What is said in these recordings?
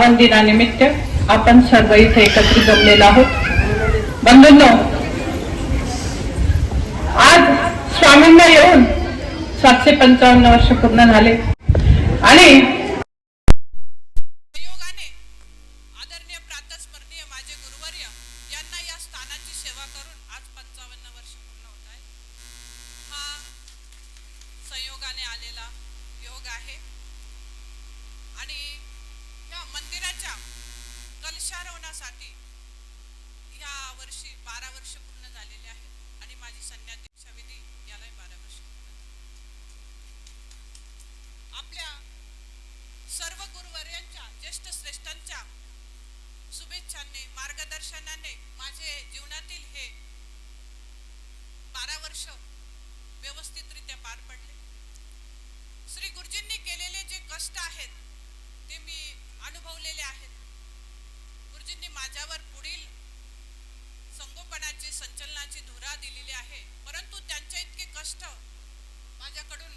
वर्ष पावन दिनानिमित्त आपण सर्व इथे एकत्रित जमलेलो आहोत. बंधूंनो आज स्वामींना येऊन सातशे पंचावन्न वर्ष पूर्ण झाले. आणि आलेला योग आहे माझे गुरुवर्य यांना या स्थानाची सेवा करून आज पंचावन्न वर्ष पूर्ण होत आहे हा संयोगाने आलेला योग आहे आणि या मंदिराच्या कलशारोहणासाठी या वर्षी बारा वर्ष पूर्ण झालेले आहेत आणि माझी संन्यादीक्षा विधी यालाही बारा वर्ष पूर्ण झाली. आपल्या सर्व गुरुवर्यांच्या ज्येष्ठ श्रेष्ठांच्या शुभेच्छांनी मार्गदर्शनाने माझे जीवनातील हे बारा वर्ष व्यवस्थितरित्या पार पडले श्री गुरुजींनी केलेले जे कष्ट आहेत ते मी अनुभवलेले आहेत गुरुजींनी माझ्यावर पुढील संगोपनाची संचलनाची धुरा दिलेली आहे परंतु त्यांच्या इतके कष्ट माझ्याकडून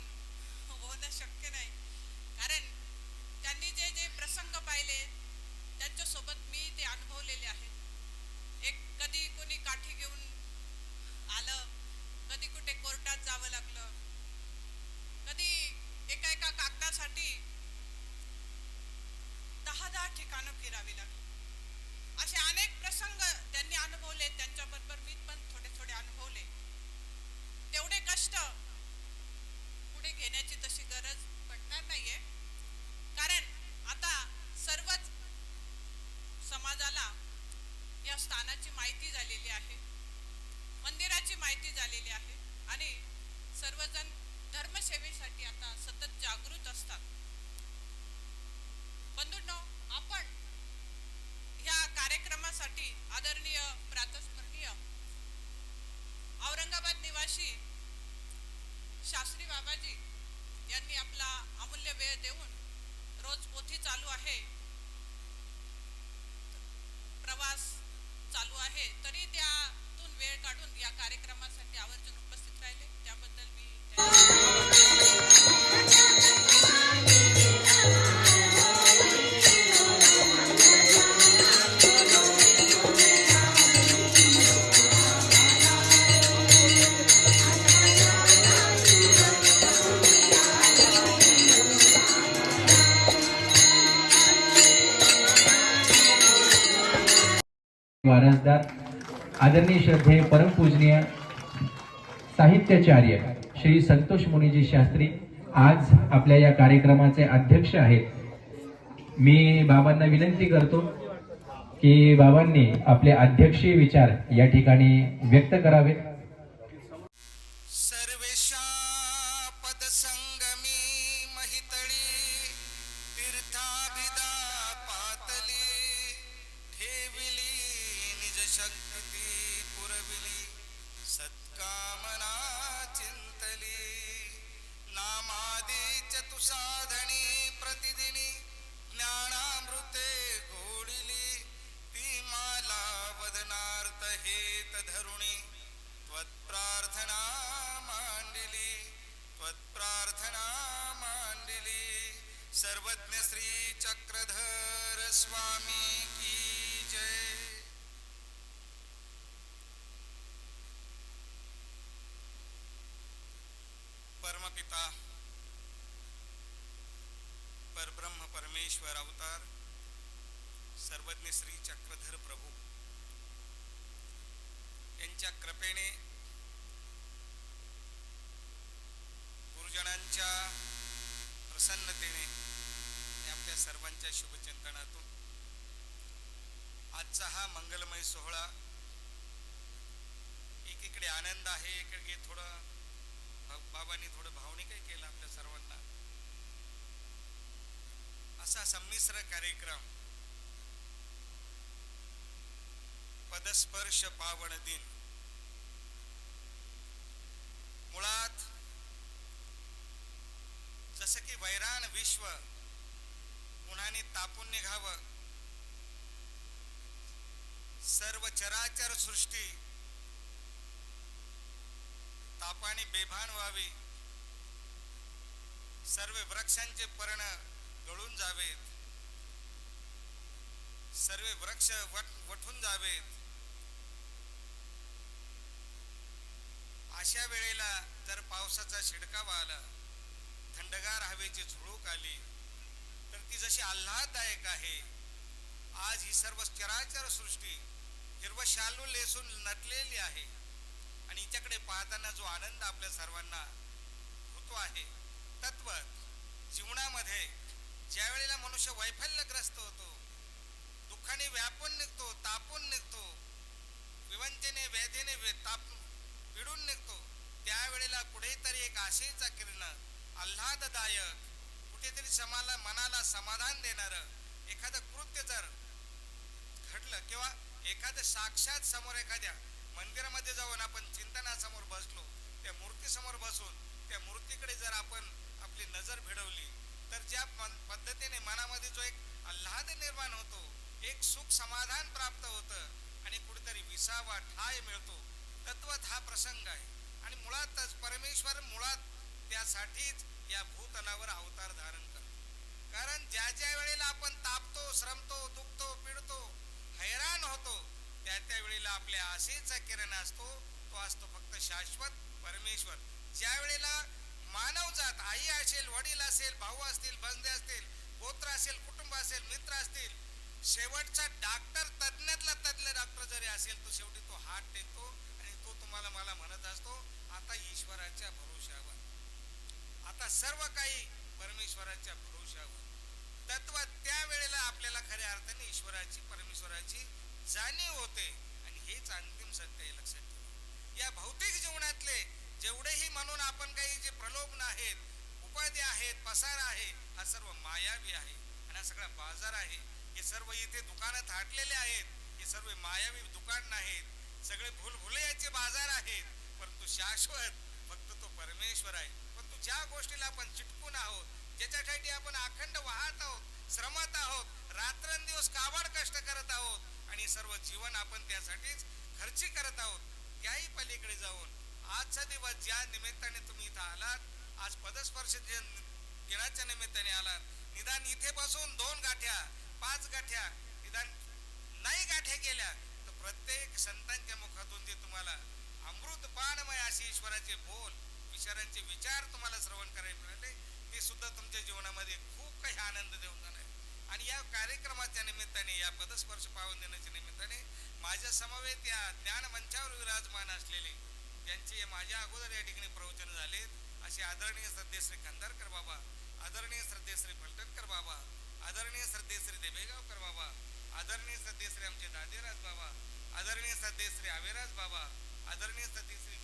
होणं शक्य नाही कारण त्यांनी जे जे प्रसंग पाहिले त्यांच्यासोबत मी ते अनुभवलेले आहेत एक कधी कोणी काठी घेऊन आलं कधी कुठे कोर्टात जावं लागलं कधी एका एका कागदासाठी दहा फिरावी लागली. असे अनेक प्रसंग त्यांनी अनुभवले त्यांच्याबरोबर मी पण थोडे थोडे अनुभवले. तेवढे कष्ट पुढे घेण्याची तशी गरज पडणार नाहीये. कारण आता सर्वच समाजाला या स्थानाची माहिती झालेली आहे. मंदिराची hey, वारसदार आदरणीय श्रद्धेय परमपूजनीय साहित्याचार्य श्री संतोष मुनीजी शास्त्री आज आपल्या या कार्यक्रमाचे अध्यक्ष आहेत. मी बाबांना विनंती करतो की बाबांनी आपले अध्यक्षीय विचार या ठिकाणी व्यक्त करावेत. सर्वज्ञ श्री चक्रधर स्वामी की जय। परमपिता परब्रह्म परमेश्वर अवतार सर्वज्ञ श्री चक्रधर प्रभू यांच्या कृपेने गुरुजनांच्या प्रसन्नतेने आणि आपल्या सर्वांच्या शुभचिंतनातून आजचा हा मंगलमय सोहळा एकीकडे आनंद आहे एकीकडे थोडं बाबांनी थोडं भावनिकही केलं आपल्या सर्वांना. असा संमिश्र कार्यक्रम पदस्पर्श पावन दिन. मुळात जसं की वैराण विश्व आपण तापून निघावं सर्व चराचर सृष्टी तापाने बेभान व्हावी. सर्व वृक्षांचे पर्ण गळून जावेत. सर्व वृक्ष वट वठून जावेत. अशा वेळेला जर पावसाचा शिडकावा आला थंडगार हवेची झुळूक आली. अशी आल्हाददायक आहे. आज ही सर्व चराचर सृष्टी हिरव शालू लेसून नटलेली आहे. आणि हिच्याकडे पाहताना जो आनंद आपल्या सर्वांना होतो आहे. तत्व जीवनामध्ये ज्या वेळेला मनुष्य वैफल्यग्रस्त होतो दुःखाने व्यापून निघतो तापून निघतो विवंचने वेधेने वे- ताप पिडून निघतो त्यावेळेला कुठेतरी एक आशेचा किरण आल्हाददायक कुठेतरी समाला मनाला समाधान देणार एखादं कृत्य जर घडलं किंवा एखादं साक्षात समोर एखाद्या मंदिरामध्ये जाऊन आपण चिंतनासमोर बसलो त्या मूर्तीसमोर बसून त्या मूर्तीकडे जर आपण आपली नजर भिडवली तर ज्या पद्धतीने मनामध्ये जो एक आल्हाद निर्माण होतो एक सुख समाधान प्राप्त होतं आणि कुठेतरी विसावा ठाय मिळतो तत्वत हा प्रसंग आहे. आणि मुळातच परमेश्वर मुळात त्यासाठीच या भूतलावर अवतार धारण करतो. कारण ज्या ज्या वेळेला आपण तापतो श्रमतो दुखतो पिडतो हैराण होतो त्या त्या वेळेला आपल्या आशेचा किरण असतो तो असतो फक्त शाश्वत परमेश्वर. ज्या वेळेला मानव जात आई असेल वडील असेल भाऊ असतील बंधे असतील गोत्र असेल कुटुंब असेल मित्र असतील शेवटचा डॉक्टर तज्ज्ञातला तज्ज्ञ डॉक्टर जरी असेल तो शेवटी तो हात टेकतो आणि तो तुम्हाला मला म्हणत असतो आता ईश्वराच्या भरोशावर सर्व काही परमेश्वराच्या भरोशावर तत्व त्यावेळेला आपल्याला खऱ्या अर्थाने ईश्वराची परमेश्वराची जाणीव होते. आणि हेच अंतिम सत्य आहे लक्षात ठेवा. या भौतिक जीवनातले जेवढेही म्हणून आपण काही जे प्रलोभन आहेत उपाधी आहेत पसार आहे हा सर्व मायावी आहे. आणि हा सगळा बाजार आहे. हे सर्व इथे दुकानात थाटलेले आहेत. हे सर्व मायावी दुकान नाहीत. सगळे भूलभुलयाचे बाजार आहेत. परंतु शाश्वत फक्त तो परमेश्वर आहे. ज्या गोष्टीला आपण चिटकून आहोत ज्याच्यासाठी आपण अखंड वाहत आहोत श्रमत आहोत रात्रंदिवस काबाड कष्ट करत आहोत आणि सर्व जीवन आपण त्यासाठीच खर्ची करत आहोत त्याही पलीकडे जाऊन आजचा दिवस ज्या निमित्ताने तुम्ही इथं आलात आज पदस्पर्श दिनाच्या निमित्ताने आलात निदान इथे बसून दोन गाठ्या पाच गाठ्या निदान नाही गाठ्या केल्या तर प्रत्येक संतांच्या मुखातून जे तुम्हाला अमृत पानमय अशी ईश्वराचे बोल विचारांचे विचार तुम्हाला श्रवण करायला मिळाले. ते सुद्धा तुमच्या जीवनामध्ये खूप काही आनंद देऊन जाणार आणि या कार्यक्रमाच्या निमित्ताने या पदस्पर्श पावन देण्याच्या निमित्ताने माझ्या समवेत या ज्ञान मंचावर विराजमान असलेले ज्यांचे माझ्या अगोदर या ठिकाणी प्रवचन झालेत असे आदरणीय श्रद्धे श्री खंदारकर बाबा आदरणीय श्रद्धे श्री फलटणकर बाबा आदरणीय श्रद्धे श्री देबेगावकर बाबा आदरणीय श्रद्धे श्री आमचे दादेराज बाबा आदरणीय श्रद्धे श्री आवेराज बाबा आदरणीय श्रद्धे श्री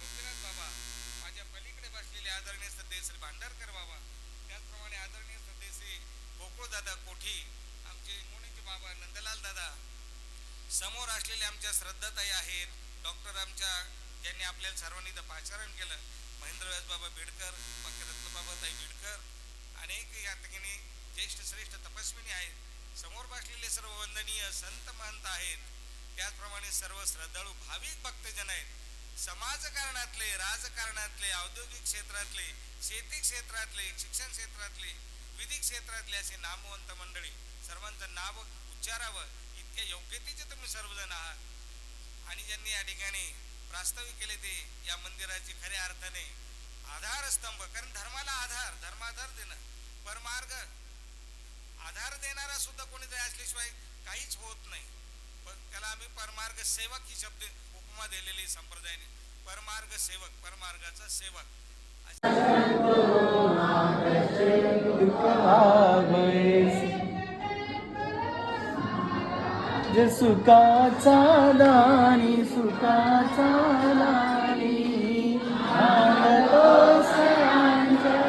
बाबा माझ्या पलीकडे बसलेले आदरणीय श्रद्धे श्री भांडारकर बाबा त्याचप्रमाणे आदरणीय श्रद्धे श्री दादा कोठी आमचे मोणीचे बाबा नंदलाल दादा समोर असलेले आमच्या श्रद्धाताई आहेत डॉक्टर आमच्या ज्यांनी आपल्याला सर्वांनी इथं पाचारण केलं महेंद्र बाबा बेडकर पंकरत्न ताई बेडकर अनेक या ठिकाणी ज्येष्ठ श्रेष्ठ तपस्विनी आहेत समोर बसलेले सर्व वंदनीय संत महंत आहेत त्याचप्रमाणे सर्व श्रद्धाळू भाविक भक्तजन आहेत समाजकारणातले राजकारणातले औद्योगिक क्षेत्रातले शेती क्षेत्रातले शिक्षण क्षेत्रातले विधी क्षेत्रातले असे नामवंत मंडळी. सर्वांचं नाव उच्चारावं. इतक्या योग्यतेचे तुम्ही सर्वजण आहात. आणि ज्यांनी या ठिकाणी प्रास्ताविक केले ते या मंदिराचे खऱ्या अर्थाने आधारस्तंभ कारण धर्माला आधार धर्माधार देणं परमार्ग. आधार देणारा सुद्धा कोणीतरी असल्याशिवाय काहीच होत नाही. पण त्याला आम्ही परमार्ग सेवक ही शब्द उपमा दिलेली संप्रदायाने परमार्ग सेवक परमार्गाचा सेवक. जे सुखाचा दानी सुखाचा दानी आणतो सयांच्या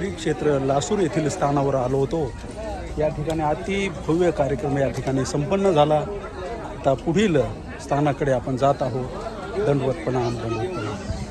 क्षेत्र लासूर येथील स्थानावर आलो होतो. या ठिकाणी अति भव्य कार्यक्रम या ठिकाणी संपन्न झाला. आता पुढील स्थानाकडे आपण जात आहोत. दंडवत प्रणाम दंडवत प्रणाम